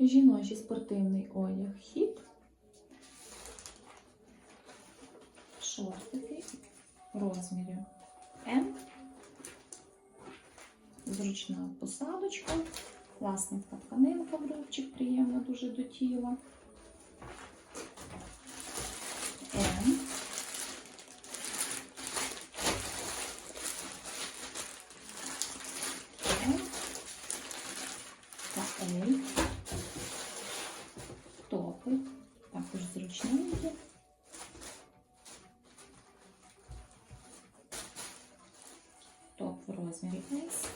Жіночий спортивний одяг хіт. Шортики розмірів М. Зручна посадочка. Класна така тканинка, рубчик, приємна дуже до тіла. М. Топи. Також зручненькі. Топ в розмірі S.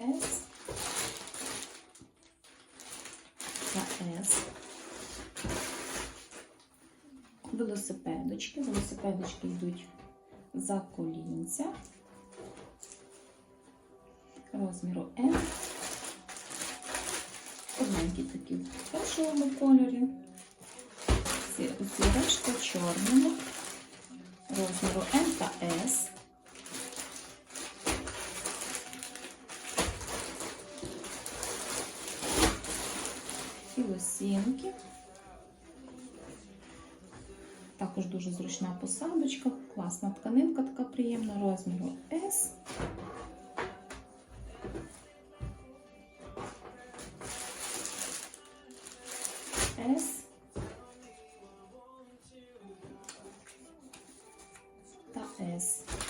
S. Та S. Велосипедочки. Велосипедочки йдуть за колінця. Розміру М. Одненькі такі в першому кольорі. Ці, ці решта в. Розміру М та С. І лосінки. Також дуже зручна посадочка, класна тканинка, така приємна, розміру S. that is.